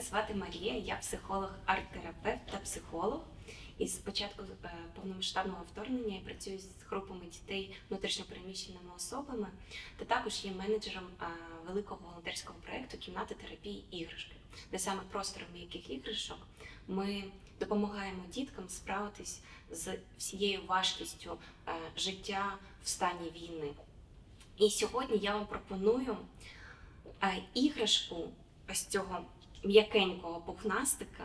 звати Марія, я психолог, арт-терапевт та психолог. І з початку е, повномасштабного вторгнення я працюю з групами дітей внутрішньопереміщеними особами та також є менеджером е, великого волонтерського проєкту Кімната терапії іграшки, де саме простором м'яких іграшок ми допомагаємо діткам справитись з всією важкістю е, життя в стані війни. І сьогодні я вам пропоную іграшку ось цього м'якенького пухнастика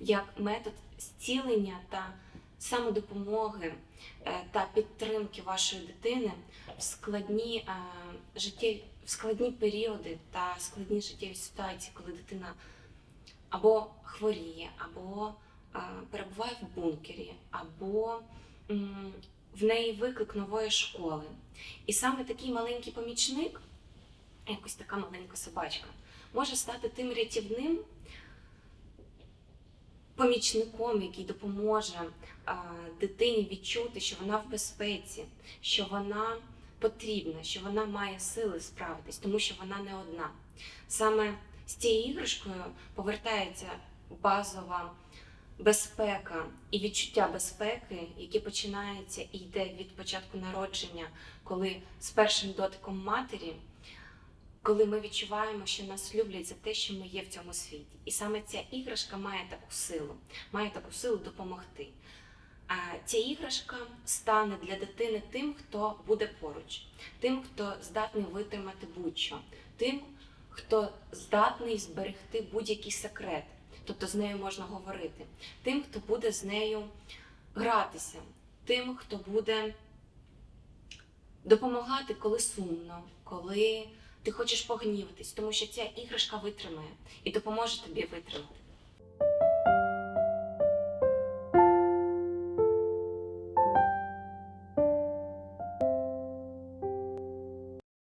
як метод зцілення та самодопомоги е, та підтримки вашої дитини в складні е, життєві в складні періоди та складні життєві ситуації, коли дитина або хворіє, або е, перебуває в бункері, або в неї виклик нової школи. І саме такий маленький помічник, якось така маленька собачка, може стати тим рятівним помічником, який допоможе дитині відчути, що вона в безпеці, що вона потрібна, що вона має сили справитись, тому що вона не одна. Саме з цією іграшкою повертається базова безпека і відчуття безпеки, яке починається і йде від початку народження, коли з першим дотиком матері коли ми відчуваємо, що нас люблять за те, що ми є в цьому світі. І саме ця іграшка має таку силу, має таку силу допомогти. А ця іграшка стане для дитини тим, хто буде поруч, тим, хто здатний витримати будь-що, тим, хто здатний зберегти будь-який секрет, тобто з нею можна говорити, тим, хто буде з нею гратися, тим, хто буде допомагати, коли сумно, коли ти хочеш погніватись, тому що ця іграшка витримає і допоможе тобі витримати.